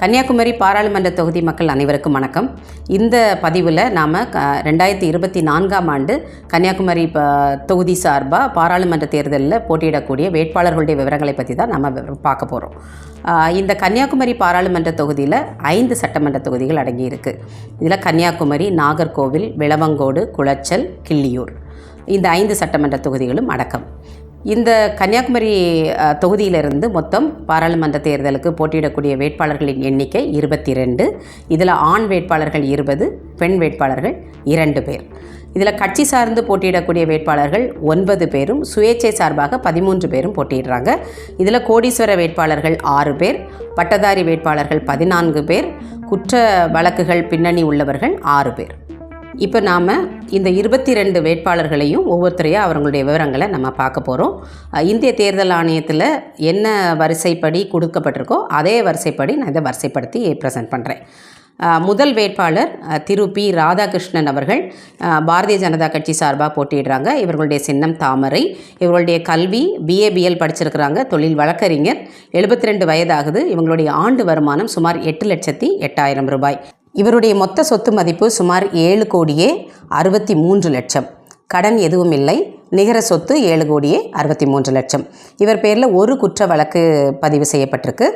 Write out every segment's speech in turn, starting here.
கன்னியாகுமரி பாராளுமன்ற தொகுதி மக்கள் அனைவருக்கும் வணக்கம். இந்த பதிவில் நாம் க ரெண்டாயிரத்தி இருபத்தி நான்காம் ஆண்டு கன்னியாகுமரி ப தொகுதி சார்பாக பாராளுமன்ற தேர்தலில் போட்டியிடக்கூடிய வேட்பாளர்களுடைய விவரங்களை பற்றி தான் நம்ம பார்க்க போகிறோம் இந்த கன்னியாகுமரி பாராளுமன்ற தொகுதியில் ஐந்து சட்டமன்ற தொகுதிகள் அடங்கியிருக்கு. இதில் கன்னியாகுமரி நாகர்கோவில் விளவங்கோடு குளச்சல் கிள்ளியூர். இந்த ஐந்து சட்டமன்ற தொகுதிகளும் அடக்கம். இந்த கன்னியாகுமரி தொகுதியிலிருந்து மொத்தம் பாராளுமன்ற தேர்தலுக்கு போட்டியிடக்கூடிய வேட்பாளர்களின் எண்ணிக்கை இருபத்தி ரெண்டு இதில் ஆண் வேட்பாளர்கள் இருபது பெண் வேட்பாளர்கள் இரண்டு பேர். இதில் கட்சி சார்ந்து போட்டியிடக்கூடிய வேட்பாளர்கள் ஒன்பது பேரும் சுயேட்சை சார்பாக பதிமூன்று பேரும் போட்டியிடுறாங்க. இதில் கோடீஸ்வர வேட்பாளர்கள் ஆறு பேர் பட்டதாரி வேட்பாளர்கள் பதினான்கு பேர் குற்ற வழக்குகள் பின்னணி உள்ளவர்கள் ஆறு பேர். இப்போ நாம் இந்த இருபத்தி ரெண்டு வேட்பாளர்களையும் ஒவ்வொருத்தரையாக அவங்களுடைய விவரங்களை நம்ம பார்க்க போகிறோம் இந்திய தேர்தல் ஆணையத்தில் என்ன வரிசைப்படி கொடுக்கப்பட்டிருக்கோ அதே வரிசைப்படி நான் இதை வரிசைப்படுத்தி ப்ரெசென்ட் பண்ணுறேன் முதல் வேட்பாளர் திரு பி. ராதாகிருஷ்ணன் அவர்கள் பாரதிய ஜனதா கட்சி சார்பாக போட்டியிடுறாங்க. இவர்களுடைய சின்னம் தாமரை இவர்களுடைய கல்வி பிஏபிஎல் படிச்சிருக்கிறாங்க. தொழில் வழக்கறிஞர். எழுபத்தி ரெண்டு வயதாகுது. இவங்களுடைய ஆண்டு வருமானம் சுமார் எட்டு லட்சத்தி எட்டாயிரம் ரூபாய். இவருடைய மொத்த சொத்து மதிப்பு சுமார் ஏழு கோடியே அறுபத்தி மூன்று லட்சம். கடன் எதுவும் இல்லை. நிகர சொத்து ஏழு கோடியே அறுபத்தி மூன்று லட்சம். இவர் பேரில் ஒரு குற்ற வழக்கு பதிவு செய்யப்பட்டிருக்கு.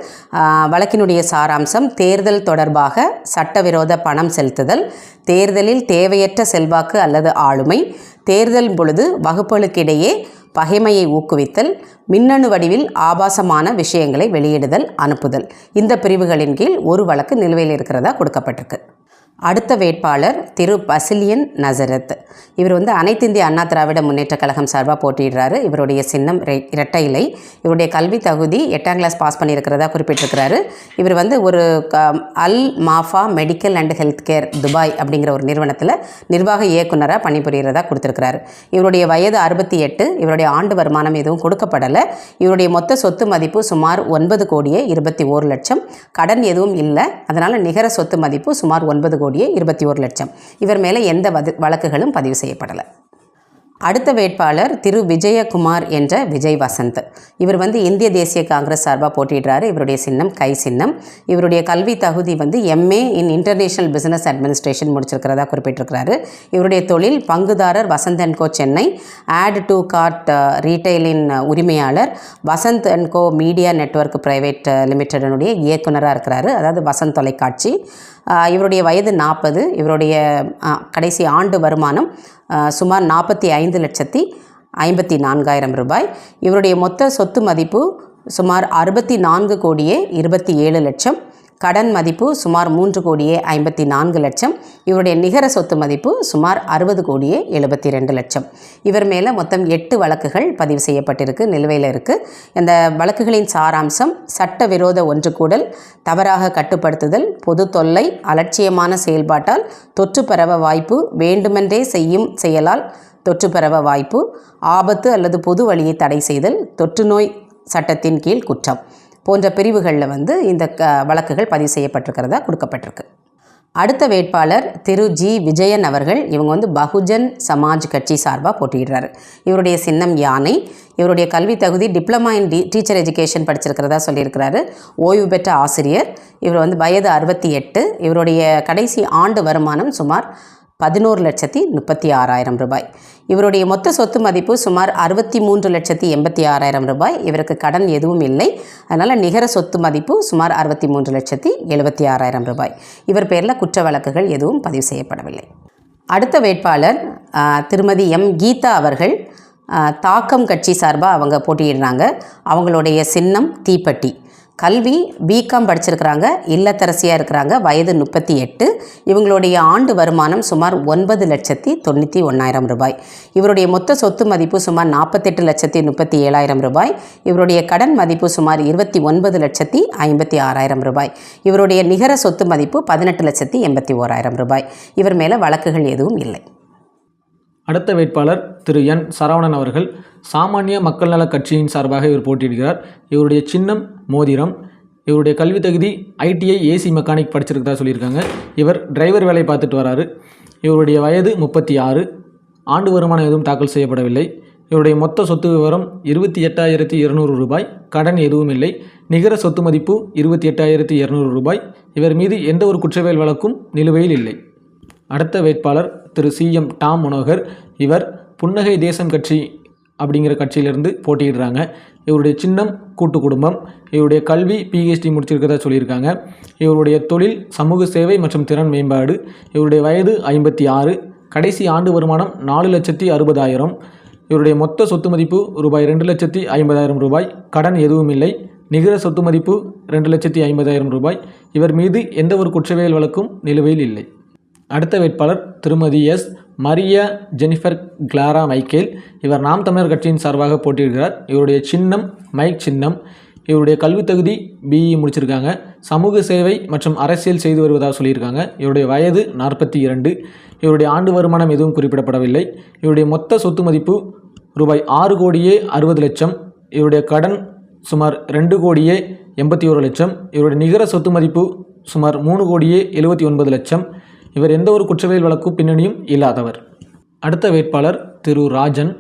வழக்கினுடைய சாராம்சம் தேர்தல் தொடர்பாக சட்டவிரோத பணம் செலுத்துதல் தேர்தலில் தேவையற்ற செல்வாக்கு அல்லது ஆளுமை தேர்தல் பொழுது வகுப்புகளுக்கிடையே பகைமையை ஊக்குவித்தல் மின்னணு வடிவில் ஆபாசமான விஷயங்களை வெளியிடுதல் அனுப்புதல். இந்த பிரிவுகளின் கீழ் ஒரு வழக்கு நிலுவையில் இருக்கிறதா கொடுக்கப்பட்டிருக்கு. அடுத்த வேட்பாளர் திரு பசிலியன் நசரத். இவர் வந்து அனைத்து இந்திய அண்ணா திராவிட முன்னேற்ற கழகம் சார்பாக போட்டியிடுறாரு. இவருடைய சின்னம் இரட்டை இலை. இவருடைய கல்வி தகுதி எட்டாம் கிளாஸ் பாஸ் பண்ணியிருக்கிறதா குறிப்பிட்டிருக்கிறாரு. இவர் வந்து ஒரு க Al Mafa medical and health care Dubai அப்படிங்கிற ஒரு நிறுவனத்தில் நிர்வாக இயக்குனராக பணிபுரிகிறதா கொடுத்துருக்கிறாரு. இவருடைய வயது அறுபத்தி எட்டு. இவருடைய ஆண்டு வருமானம் எதுவும் கொடுக்கப்படலை. இவருடைய மொத்த சொத்து மதிப்பு சுமார் ஒன்பது கோடியே இருபத்தி ஓரு லட்சம். கடன் எதுவும் இல்லை. அதனால் நிகர சொத்து மதிப்பு சுமார் ஒன்பது கோடி கோடியே இருபத்தி ஒரு லட்சம். இவர் மேலே எந்த வழக்குகளும் பதிவு செய்யப்படலை. அடுத்த வேட்பாளர் திரு விஜயகுமார் என்ற விஜய் வசந்த். இவர் வந்து இந்திய தேசிய காங்கிரஸ் சார்பாக போட்டிடுறாரு இவருடைய சின்னம் கை சின்னம். இவருடைய கல்வி தகுதி வந்து MA in international business administration முடிச்சிருக்கிறதா குறிப்பிட்டிருக்கிறாரு. இவருடைய தொழில் பங்குதாரர் Vasanth and co Chennai. Add to cart ரீட்டைலின் உரிமையாளர். Vasanth and co media network private uh, லிமிடெடனுடைய இயக்குனராக இருக்கிறாரு. அதாவது வசந்த் தொலைக்காட்சி. இவருடைய வயது நாற்பது இவருடைய கடைசி ஆண்டு வருமானம் சுமார் நாற்பத்தி ஐந்து லட்சத்தி ஐம்பத்தி நான்காயிரம் ரூபாய். இவருடைய மொத்த சொத்து மதிப்பு சுமார் அறுபத்தி நான்கு கோடியே இருபத்தி ஏழு லட்சம். கடன் மதிப்பு சுமார் மூன்று கோடியே ஐம்பத்தி நான்கு லட்சம். இவருடைய நிகர சொத்து மதிப்பு சுமார் அறுபது கோடியே எழுபத்தி ரெண்டு லட்சம். இவர் மேலே மொத்தம் எட்டு வழக்குகள் பதிவு செய்யப்பட்டிருக்கு நிலுவையில் இருக்குது இந்த வழக்குகளின் சாராம்சம் சட்டவிரோத ஒன்று கூடல் தவறாக கட்டுப்படுத்துதல் பொது தொல்லை அலட்சியமான செயல்பாட்டால் தொற்று பரவ வாய்ப்பு வேண்டுமென்றே செய்யும் செயலால் தொற்று பரவ வாய்ப்பு ஆபத்து அல்லது பொது வழியை தடை செய்தல் தொற்று நோய் சட்டத்தின் கீழ் குற்றம். போன்ற பிரிவுகளில் வந்து இந்த க வழக்குகள் பதிவு செய்யப்பட்டிருக்கிறதா கொடுக்கப்பட்டிருக்கு. அடுத்த வேட்பாளர் திரு ஜி. விஜயன் அவர்கள் இவங்க வந்து பகுஜன் சமாஜ் கட்சி சார்பாக போட்டியிடுறாரு. இவருடைய சின்னம் யானை இவருடைய கல்வி தகுதி diploma in D teacher education படிச்சிருக்கிறதா சொல்லியிருக்கிறாரு. ஓய்வு பெற்ற ஆசிரியர் இவர் வந்து வயது அறுபத்தி எட்டு இவருடைய கடைசி ஆண்டு வருமானம் சுமார் பதினோரு லட்சத்தி முப்பத்தி ஆறாயிரம் ரூபாய். இவருடைய மொத்த சொத்து மதிப்பு சுமார் அறுபத்தி மூன்று லட்சத்தி எண்பத்தி ஆறாயிரம் ரூபாய். இவருக்கு கடன் எதுவும் இல்லை. அதனால் நிகர சொத்து மதிப்பு சுமார் அறுபத்தி மூன்று லட்சத்தி எழுபத்தி ஆறாயிரம் ரூபாய். இவர் பேரில் குற்ற வழக்குகள் எதுவும் பதிவு செய்யப்படவில்லை. அடுத்த வேட்பாளர் திருமதி எம். கீதா அவர்கள் தாக்கம் கட்சி சார்பாக அவங்க போட்டியிடுறாங்க. அவங்களுடைய சின்னம் தீப்பெட்டி. கல்வி பிகாம் படிச்சிருக்கிறாங்க இல்லத்தரசியாக இருக்கிறாங்க வயது முப்பத்தி எட்டு. இவங்களுடைய ஆண்டு வருமானம் சுமார் ஒன்பது லட்சத்தி தொண்ணூற்றி ஒன்றாயிரம் ரூபாய். இவருடைய மொத்த சொத்து மதிப்பு சுமார் நாற்பத்தெட்டு லட்சத்தி முப்பத்தி ஏழாயிரம் ரூபாய். இவருடைய கடன் மதிப்பு சுமார் இருபத்தி ஒன்பது லட்சத்தி ஐம்பத்தி ஆறாயிரம் ரூபாய். இவருடைய நிகர சொத்து மதிப்பு பதினெட்டு லட்சத்தி எண்பத்தி ஓராயிரம் ரூபாய். இவர் மேலே வழக்குகள் எதுவும் இல்லை. அடுத்த வேட்பாளர் திரு. என். சரவணன் அவர்கள் சாமானிய மக்கள் நல கட்சியின் சார்பாக இவர் போட்டியிடுகிறார். இவருடைய சின்னம் மோதிரம். இவருடைய கல்வி தகுதி ஐடிஐ ஏசி மெக்கானிக் படிச்சிருக்கிறதா சொல்லியிருக்காங்க. இவர் டிரைவர் வேலை பார்த்துட்டு வராரு. இவருடைய வயது முப்பத்தி ஆறு ஆண்டு வருமானம் எதுவும் தாக்கல் செய்யப்படவில்லை. இவருடைய மொத்த சொத்து விவரம் இருபத்தி எட்டாயிரத்தி இருநூறு ரூபாய். கடன் எதுவும் இல்லை. நிகர சொத்து மதிப்பு இருபத்தி எட்டாயிரத்தி இருநூறு ரூபாய். இவர் மீது எந்த ஒரு குற்றவியல் வழக்கும் நிலுவையில் இல்லை. அடுத்த வேட்பாளர் Thiru C M Tom Manohar. இவர் புன்னகை தேசம் கட்சி அப்படிங்கிற கட்சியிலிருந்து போட்டியிடுறாங்க. இவருடைய சின்னம் கூட்டு குடும்பம் இவருடைய கல்வி பிஹெச்டி முடிச்சிருக்கதா சொல்லியிருக்காங்க. இவருடைய தொழில் சமூக சேவை மற்றும் திறன் மேம்பாடு இவருடைய வயது ஐம்பத்தி ஆறு கடைசி ஆண்டு வருமானம் நாலு லட்சத்தி அறுபதாயிரம் இவருடைய மொத்த சொத்து மதிப்பு ரூபாய் ரெண்டு லட்சத்தி ஐம்பதாயிரம் ரூபாய் கடன் எதுவும் இல்லை நிகர சொத்து மதிப்பு ரெண்டு லட்சத்தி ஐம்பதாயிரம் ரூபாய் இவர் மீது எந்த ஒரு குற்றவியல் வழக்கும் நிலுவையில் இல்லை. அடுத்த வேட்பாளர் Thirumathi S. Maria Jennifer Clara Michael. இவர் நாம் தமிழர் கட்சியின் சார்பாக போட்டியிடுகிறார். இவருடைய சின்னம் மைக் சின்னம் இவருடைய கல்வி தகுதி பிஇ முடிச்சிருக்காங்க. சமூக சேவை மற்றும் அரசியல் செய்து வருவதாக சொல்லியிருக்காங்க. இவருடைய வயது நாற்பத்தி இரண்டு. இவருடைய ஆண்டு வருமானம் எதுவும் குறிப்பிடப்படவில்லை. இவருடைய மொத்த சொத்து மதிப்பு ரூபாய் ஆறு கோடியே அறுபது லட்சம். இவருடைய கடன் சுமார் ரெண்டு கோடியே எண்பத்தி ஒரு லட்சம். இவருடைய நிகர சொத்து மதிப்பு சுமார் மூணு கோடியே எழுபத்தி ஒன்பது லட்சம். இவர் எந்த ஒரு குற்றவியல் வழக்கு பின்னணியும் இல்லாதவர். அடுத்த வேட்பாளர் திரு ராஜன்.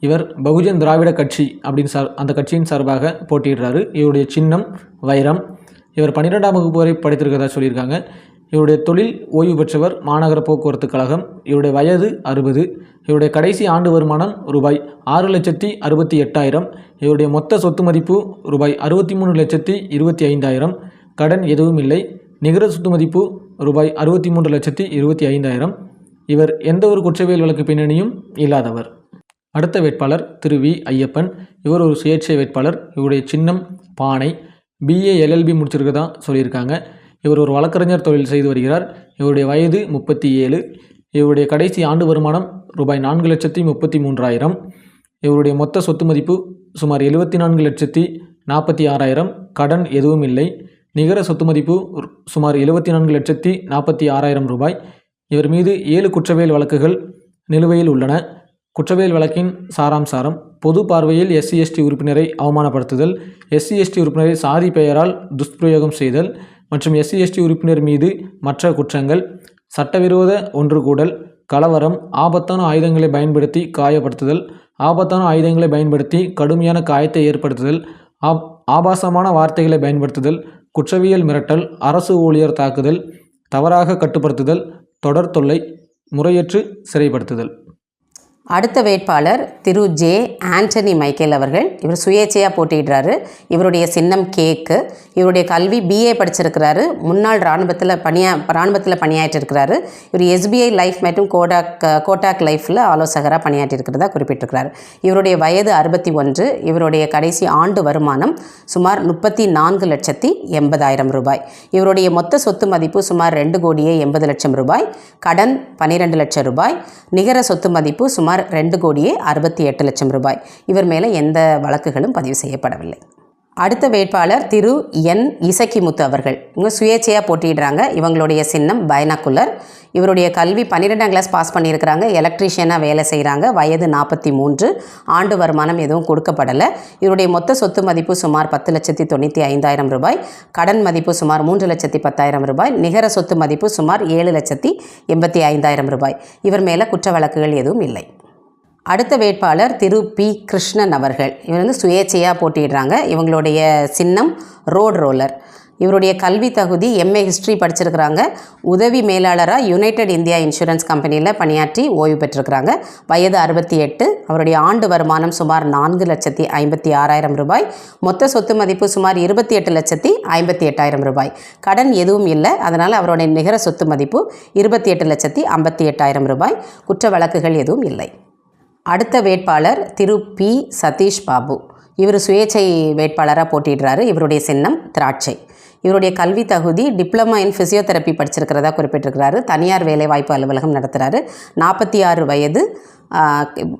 இவர் பகுஜன் திராவிட கட்சி அப்படின்னு சார் அந்த கட்சியின் சார்பாக போட்டியிடுறாரு. இவருடைய சின்னம் வைரம். இவர் பன்னிரெண்டாம் வகுப்பு வரை படித்திருக்கிறதா சொல்லியிருக்காங்க. இவருடைய தொழில் ஓய்வு பெற்றவர் மாநகர போக்குவரத்து கழகம். இவருடைய வயது அறுபது. இவருடைய கடைசி ஆண்டு வருமானம் ரூபாய் ஆறு லட்சத்தி அறுபத்தி எட்டாயிரம். இவருடைய மொத்த சொத்து மதிப்பு ரூபாய் அறுபத்தி மூணு லட்சத்தி இருபத்தி ஐந்தாயிரம். கடன் எதுவும் இல்லை. நிகர சொத்து மதிப்பு ரூபாய் அறுபத்தி மூன்று லட்சத்தி இருபத்தி ஐந்தாயிரம். இவர் எந்த ஒரு குற்றவியல் வழக்கு பின்னணியும் இல்லாதவர். அடுத்த வேட்பாளர் திரு வி ஐயப்பன் இவர் ஒரு சுயேட்சை வேட்பாளர். இவருடைய சின்னம் பானை பிஏ எல்எல்பி முடிச்சிருக்கதா சொல்லியிருக்காங்க. இவர் ஒரு வழக்கறிஞர் தொழில் செய்து வருகிறார். இவருடைய வயது முப்பத்தி ஏழு. இவருடைய கடைசி ஆண்டு வருமானம் ரூபாய் நான்கு லட்சத்தி முப்பத்தி மூன்றாயிரம். இவருடைய மொத்த சொத்து மதிப்பு சுமார் எழுபத்தி நான்கு லட்சத்தி நாற்பத்தி ஆறாயிரம். கடன் எதுவும் இல்லை. நிகர சொத்து மதிப்பு சுமார் எழுபத்தி நான்கு லட்சத்தி நாற்பத்தி ஆறாயிரம் ரூபாய். இவர் மீது ஏழு குற்றவியல் வழக்குகள் நிலுவையில் உள்ளன. குற்றவியல் வழக்கின் சாராம்சாரம் பொது பார்வையில் எஸ்சி எஸ்டி உறுப்பினரை அவமானப்படுத்துதல் எஸ்சி எஸ்டி உறுப்பினரை சாதி பெயரால் துஷ்பிரயோகம் செய்தல் மற்றும் எஸ்சி எஸ்டி உறுப்பினர் மீது மற்ற குற்றங்கள் சட்டவிரோத ஒன்று கூடல் கலவரம் ஆபத்தான ஆயுதங்களை பயன்படுத்தி காயப்படுத்துதல் ஆபத்தான ஆயுதங்களை பயன்படுத்தி கடுமையான காயத்தை ஏற்படுத்துதல் ஆப் ஆபாசமான வார்த்தைகளை பயன்படுத்துதல் குற்றவியல் மிரட்டல் அரசு ஊழியர் தாக்குதல் தவறாக கட்டுப்படுத்துதல் தொடர் தொல்லை முறையற்று சிறைப்படுத்துதல். அடுத்த வேட்பாளர் திரு ஜே ஆண்டனி மைக்கேல் அவர்கள். இவர் சுயேட்சையாக போட்டியிடுறாரு. இவருடைய சின்னம் கேக்கு. இவருடைய கல்வி பிஏ படிச்சிருக்கிறாரு. முன்னாள் இராணுவத்தில் பணியா இராணுவத்தில் பணியாற்றிருக்கிறாரு. இவர் எஸ்பிஐ லைஃப் மற்றும் கோடாக் கோட்டாக் லைஃப்பில் ஆலோசகராக பணியாற்றிருக்கிறதா குறிப்பிட்டிருக்கிறார். இவருடைய வயது அறுபத்தி ஒன்று. இவருடைய கடைசி ஆண்டு வருமானம் சுமார் முப்பத்தி நான்கு லட்சத்தி எண்பதாயிரம் ரூபாய். இவருடைய மொத்த சொத்து மதிப்பு சுமார் ரெண்டு கோடியே எண்பது லட்சம் ரூபாய். கடன் பன்னிரெண்டு லட்சம் ரூபாய். நிகர சொத்து மதிப்பு சுமார் ரெண்டு கோடியே அறுபத்தி எட்டு லட்சம் ரூபாய். இவர் மேலே எந்த வழக்குகளும் பதிவு செய்யப்படவில்லை. அடுத்த வேட்பாளர் திரு என் இசக்கிமுத்து அவர்கள். இவங்க சுயேட்சையாக போட்டியிடுறாங்க. இவங்களுடைய சின்னம் பைனாக்குலர் இவருடைய கல்வி பன்னிரெண்டாம் கிளாஸ் பாஸ் பண்ணியிருக்கிறாங்க. எலக்ட்ரீஷியனாக வேலை செய்கிறாங்க வயது நாற்பத்தி மூன்று. ஆண்டு வருமானம் எதுவும் கொடுக்கப்படலை. இவருடைய மொத்த சொத்து மதிப்பு சுமார் பத்து லட்சத்தி தொண்ணூற்றி ஐந்தாயிரம் ரூபாய். கடன் மதிப்பு சுமார் மூன்று லட்சத்தி பத்தாயிரம் ரூபாய். நிகர சொத்து மதிப்பு சுமார் ஏழு லட்சத்தி எண்பத்தி ஐந்தாயிரம் ரூபாய். இவர் மேலே குற்ற வழக்குகள் எதுவும் இல்லை. அடுத்த வேட்பாளர் திரு பி. கிருஷ்ணன் அவர்கள். இவர் வந்து சுயேட்சையாக போட்டியிடுறாங்க. இவங்களுடைய சின்னம் ரோட் ரோலர். இவருடைய கல்வி தகுதி எம்ஏ ஹிஸ்ட்ரி படிச்சிருக்கிறாங்க. உதவி மேலாளராக யுனைடெட் இந்தியா இன்சூரன்ஸ் கம்பெனியில் பணியாற்றி ஓய்வு பெற்றிருக்கிறாங்க. வயது அறுபத்தி எட்டு. அவருடைய ஆண்டு வருமானம் சுமார் நான்கு லட்சத்தி ஐம்பத்தி ஆறாயிரம் ரூபாய். மொத்த சொத்து மதிப்பு சுமார் இருபத்தி எட்டு லட்சத்தி ஐம்பத்தி எட்டாயிரம் ரூபாய். கடன் எதுவும் இல்லை. அதனால் அவருடைய நிகர சொத்து மதிப்பு இருபத்தி எட்டு லட்சத்தி ஐம்பத்தி எட்டாயிரம் ரூபாய். குற்ற வழக்குகள் எதுவும் இல்லை. அடுத்த வேட்பாளர் திரு பி. சதீஷ் பாபு. இவர் சுயேட்சை வேட்பாளராக போட்டிடுறாரு இவருடைய சின்னம் திராட்சை. இவருடைய கல்வி தகுதி டிப்ளமா இன் ஃபிசியோதெரப்பி படிச்சிருக்கிறதா குறிப்பிட்டிருக்கிறாரு. தனியார் வேலைவாய்ப்பு அலுவலகம் நடத்துகிறாரு நாற்பத்தி ஆறு வயது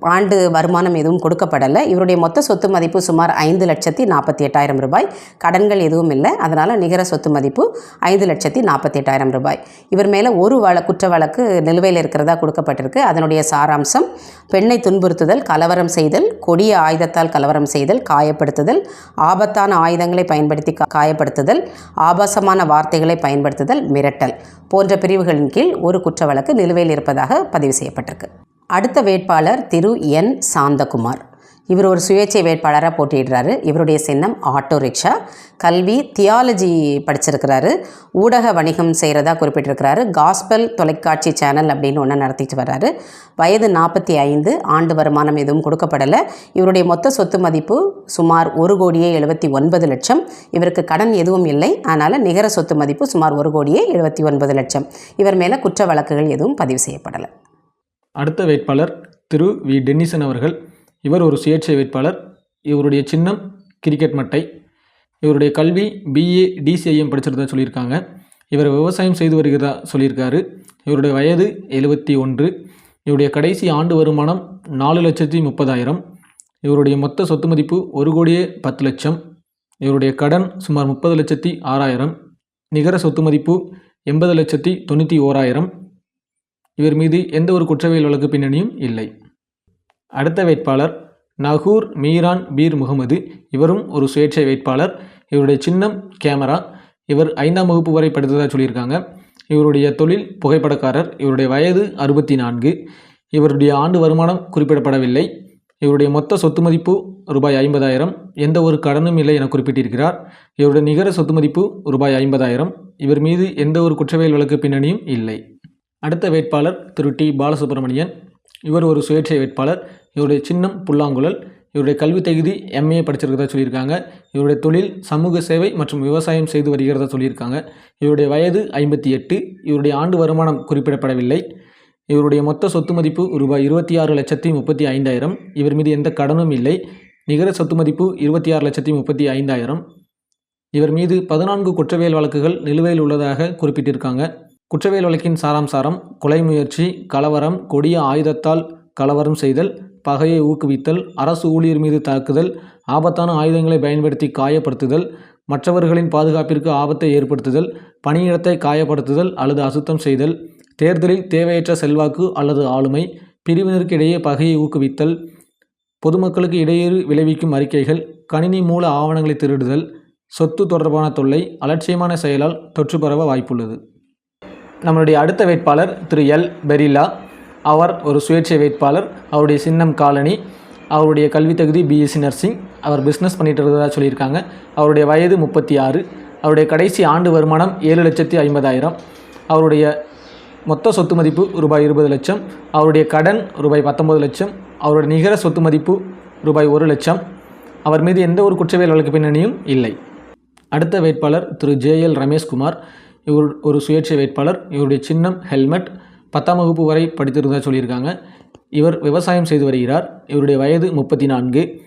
ஆண்டு வருமானம் எதுவும் கொடுக்கப்படலை. இவருடைய மொத்த சொத்து மதிப்பு சுமார் ஐந்து லட்சத்தி நாற்பத்தி எட்டாயிரம் ரூபாய். கடன்கள் எதுவும் இல்லை. அதனால் நிகர சொத்து மதிப்பு ஐந்து லட்சத்தி நாற்பத்தி எட்டாயிரம் ரூபாய். இவர் மேலே ஒரு வழ குற்ற வழக்கு நிலுவையில் இருக்கிறதா கொடுக்கப்பட்டிருக்கு. அதனுடைய சாராம்சம் பெண்ணை துன்புறுத்துதல் கலவரம் செய்தல் கொடிய ஆயுதத்தால் கலவரம் செய்தல் காயப்படுத்துதல் ஆபத்தான ஆயுதங்களை பயன்படுத்தி காயப்படுத்துதல் ஆபாசமான வார்த்தைகளை பயன்படுத்துதல் மிரட்டல் போன்ற பிரிவுகளின் கீழ் ஒரு குற்ற வழக்கு நிலுவையில் இருப்பதாக பதிவு செய்யப்பட்டிருக்கு. அடுத்த வேட்பாளர் திரு என். சாந்தகுமார். இவர் ஒரு சுயேட்சை வேட்பாளராக போட்டியிடுறாரு. இவருடைய சின்னம் ஆட்டோ ரிக்ஷா. கல்வி தியாலஜி படிச்சிருக்கிறாரு. ஊடக வணிகம் செய்கிறதா குறிப்பிட்டிருக்கிறாரு. காஸ்பல் தொலைக்காட்சி சேனல் அப்படின்னு ஒன்று நடத்திட்டு வர்றாரு. வயது நாற்பத்தி ஐந்து ஆண்டு வருமானம் எதுவும் கொடுக்கப்படலை. இவருடைய மொத்த சொத்து மதிப்பு சுமார் ஒரு கோடியே எழுபத்தி ஒன்பது லட்சம். இவருக்கு கடன் எதுவும் இல்லை. அதனால் நிகர சொத்து மதிப்பு சுமார் ஒரு கோடியே எழுபத்தி ஒன்பது லட்சம். இவர் மேலே குற்ற வழக்குகள் எதுவும் பதிவு செய்யப்படலை. அடுத்த வேட்பாளர் திரு வி. டென்னிசன் அவர்கள். இவர் ஒரு சுயேட்சை வேட்பாளர். இவருடைய சின்னம் கிரிக்கெட் மட்டை. இவருடைய கல்வி பிஏ டிசிஐஎம் படிச்சிருந்தா சொல்லியிருக்காங்க. இவர் விவசாயம் செய்து வருகிறதா சொல்லியிருக்காரு. இவருடைய வயது எழுபத்தி ஒன்று. இவருடைய கடைசி ஆண்டு வருமானம் நாலு லட்சத்தி முப்பதாயிரம். இவருடைய மொத்த சொத்து மதிப்பு ஒரு கோடியே பத்து லட்சம். இவருடைய கடன் சுமார் முப்பது லட்சத்தி ஆறாயிரம். நிகர சொத்து மதிப்பு எண்பது லட்சத்தி தொண்ணூற்றி ஓராயிரம். இவர் மீது எந்த ஒரு குற்றவியல் வழக்கு பின்னணியும் இல்லை. அடுத்த வேட்பாளர் நகூர் மீரான் பீர் முகமது. இவரும் ஒரு சுயேட்சை வேட்பாளர். இவருடைய சின்னம் கேமரா. இவர் ஐந்தாம் வகுப்பு வரை படித்ததாக சொல்லியிருக்காங்க. இவருடைய தொழில் புகைப்படக்காரர். இவருடைய வயது அறுபத்தி நான்கு இவருடைய ஆண்டு வருமானம் குறிப்பிடப்படவில்லை. இவருடைய மொத்த சொத்து மதிப்பு ரூபாய் ஐம்பதாயிரம். எந்த ஒரு கடனும் இல்லை என குறிப்பிட்டிருக்கிறார். இவருடைய நிகர சொத்து மதிப்பு ரூபாய் ஐம்பதாயிரம். இவர் மீது எந்த ஒரு குற்றவியல் வழக்கு பின்னணியும் இல்லை. அடுத்த வேட்பாளர் திரு டி. பாலசுப்ரமணியன். இவர் ஒரு சுயேட்சை வேட்பாளர். இவருடைய சின்னம் புல்லாங்குழல். இவருடைய கல்வி தகுதி எம்ஏ படிச்சிருக்கிறதா சொல்லியிருக்காங்க. இவருடைய தொழில் சமூக சேவை மற்றும் விவசாயம் செய்து வருகிறதா சொல்லியிருக்காங்க. இவருடைய வயது ஐம்பத்தி எட்டு. இவருடைய ஆண்டு வருமானம் குறிப்பிடப்படவில்லை. இவருடைய மொத்த சொத்து மதிப்பு ரூபாய் இருபத்தி ஆறு லட்சத்தி முப்பத்தி ஐந்தாயிரம். இவர் மீது எந்த கடனும் இல்லை. நிகர சொத்து மதிப்பு இருபத்தி ஆறு லட்சத்தி முப்பத்தி ஐந்தாயிரம். இவர் மீது பதினான்கு குற்றவியல் வழக்குகள் நிலுவையில் உள்ளதாக குறிப்பிட்டிருக்காங்க. குற்றவியல் வழக்கின் சாராம்சாரம் கொலை முயற்சி கலவரம் கொடிய ஆயுதத்தால் கலவரம் செய்தல் பகையை ஊக்குவித்தல் அரசு ஊழியர் மீது தாக்குதல் ஆபத்தான ஆயுதங்களை பயன்படுத்தி காயப்படுத்துதல் மற்றவர்களின் பாதுகாப்பிற்கு ஆபத்தை ஏற்படுத்துதல் பணியிடத்தை காயப்படுத்துதல் அல்லது அசுத்தம் செய்தல் தேர்தலில் தேவையற்ற செல்வாக்கு அல்லது ஆளுமை பிரிவினருக்கு இடையே பகையை ஊக்குவித்தல் பொதுமக்களுக்கு இடையூறு விளைவிக்கும் அறிக்கைகள் கணினி மூல ஆவணங்களை திருடுதல் சொத்து தொடர்பான தொல்லை அலட்சியமான செயலால் தொற்று பரவ வாய்ப்புள்ளது. நம்மளுடைய அடுத்த வேட்பாளர் திரு எல். பெரில்லா. அவர் ஒரு சுயேட்சை வேட்பாளர். அவருடைய சின்னம் காலனி. அவருடைய கல்வி தகுதி பிஎஸ்சி நர்சிங். அவர் பிஸ்னஸ் பண்ணிட்டு இருக்கிறதா சொல்லியிருக்காங்க. அவருடைய வயது முப்பத்தி ஆறு அவருடைய கடைசி ஆண்டு வருமானம் ஏழு லட்சத்தி ஐம்பதாயிரம். அவருடைய மொத்த சொத்து மதிப்பு ரூபாய் இருபது லட்சம். அவருடைய கடன் ரூபாய் பத்தொம்பது லட்சம். அவருடைய நிகர சொத்து மதிப்பு ரூபாய் ஒரு லட்சம். அவர் மீது எந்த ஒரு குற்றவியல் வழக்கு பின்னணியும் இல்லை. அடுத்த வேட்பாளர் திரு ஜேஎல் ரமேஷ்குமார். இவர் ஒரு சுயேட்சை வேட்பாளர் இவருடைய சின்னம் ஹெல்மெட் பத்தாம் வகுப்பு வரை படித்திருந்ததாக சொல்லியிருக்காங்க. இவர் விவசாயம் செய்து வருகிறார். இவருடைய வயது முப்பத்தி நான்கு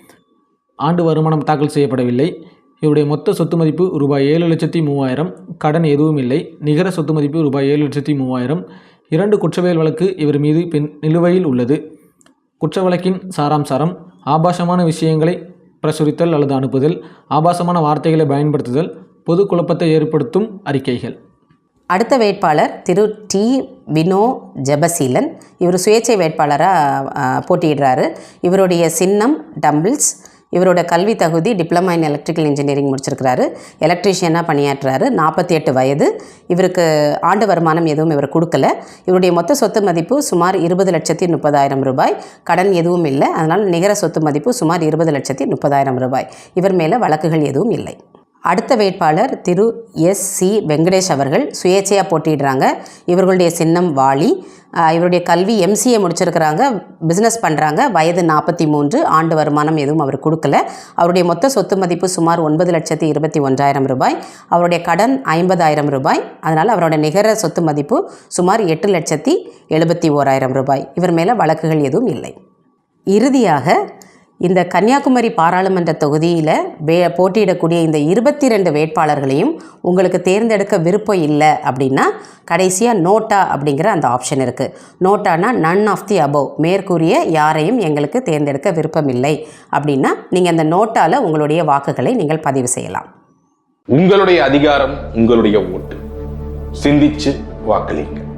ஆண்டு வருமானம் தாக்கல் செய்யப்படவில்லை. இவருடைய மொத்த சொத்து மதிப்பு ரூபாய் ஏழு லட்சத்தி மூவாயிரம். கடன் எதுவும் இல்லை. நிகர சொத்து மதிப்பு ரூபாய் ஏழு லட்சத்தி மூவாயிரம். இரண்டு குற்றவியல் வழக்கு இவர் மீது பின் நிலுவையில் உள்ளது. குற்ற வழக்கின் சாராம்சாரம் ஆபாசமான விஷயங்களை பிரசுரித்தல் அல்லது அனுப்புதல் ஆபாசமான வார்த்தைகளை பயன்படுத்துதல் பொது குழப்பத்தை ஏற்படுத்தும் அறிக்கைகள். அடுத்த வேட்பாளர் திரு டி வினோ ஜெபசீலன். இவர் சுயேட்சை வேட்பாளராக போட்டியிடுறாரு. இவருடைய சின்னம் டம்பிள்ஸ். இவரோட கல்வி தகுதி டிப்ளமா இன் எலக்ட்ரிக்கல் இன்ஜினியரிங் முடிச்சிருக்கிறாரு. எலக்ட்ரீஷியனாக பணியாற்றுறாரு. நாற்பத்தி எட்டு வயது. இவருக்கு ஆண்டு வருமானம் எதுவும் இவர் கொடுக்கல. இவருடைய மொத்த சொத்து மதிப்பு சுமார் இருபது லட்சத்தி முப்பதாயிரம் ரூபாய். கடன் எதுவும் இல்லை. அதனால் நிகர சொத்து மதிப்பு சுமார் இருபது லட்சத்தி முப்பதாயிரம் ரூபாய். இவர் மேலே வழக்குகள் எதுவும் இல்லை. அடுத்த வேட்பாளர் திரு எஸ் சி வெங்கடேஷ் அவர்கள் சுயேட்சையாக போட்டிடுறாங்க இவர்களுடைய சின்னம் வாலி இவருடைய கல்வி எம்சிஏ முடிச்சிருக்கிறாங்க பிஸ்னஸ் பண்ணுறாங்க வயது நாற்பத்தி மூன்று ஆண்டு வருமானம் எதுவும் அவர் கொடுக்கல. அவருடைய மொத்த சொத்து மதிப்பு சுமார் ஒன்பது லட்சத்தி இருபத்தி ஒன்றாயிரம் ரூபாய். அவருடைய கடன் ஐம்பதாயிரம் ரூபாய். அதனால் அவரோட நிகர சொத்து மதிப்பு சுமார் எட்டு லட்சத்தி எழுபத்தி ஓராயிரம் ரூபாய். இவர் மேலே வழக்குகள் எதுவும் இல்லை. இறுதியாக இந்த கன்னியாகுமரி பாராளுமன்ற தொகுதியில் வே போட்டியிடக்கூடிய இந்த இருபத்தி ரெண்டு வேட்பாளர்களையும் உங்களுக்கு தேர்ந்தெடுக்க விருப்பம் இல்லை அப்படின்னா கடைசியாக நோட்டா அப்படிங்கிற அந்த ஆப்ஷன் இருக்குது நோட்டானா நன் ஆஃப் தி அபோவ் மேற்கூறிய யாரையும் எங்களுக்கு தேர்ந்தெடுக்க விருப்பம் இல்லை அப்படின்னா நீங்கள் அந்த நோட்டாவில் உங்களுடைய வாக்குகளை நீங்கள் பதிவு செய்யலாம். உங்களுடைய அதிகாரம் உங்களுடைய ஓட்டு. சிந்திச்சு வாக்களிங்க.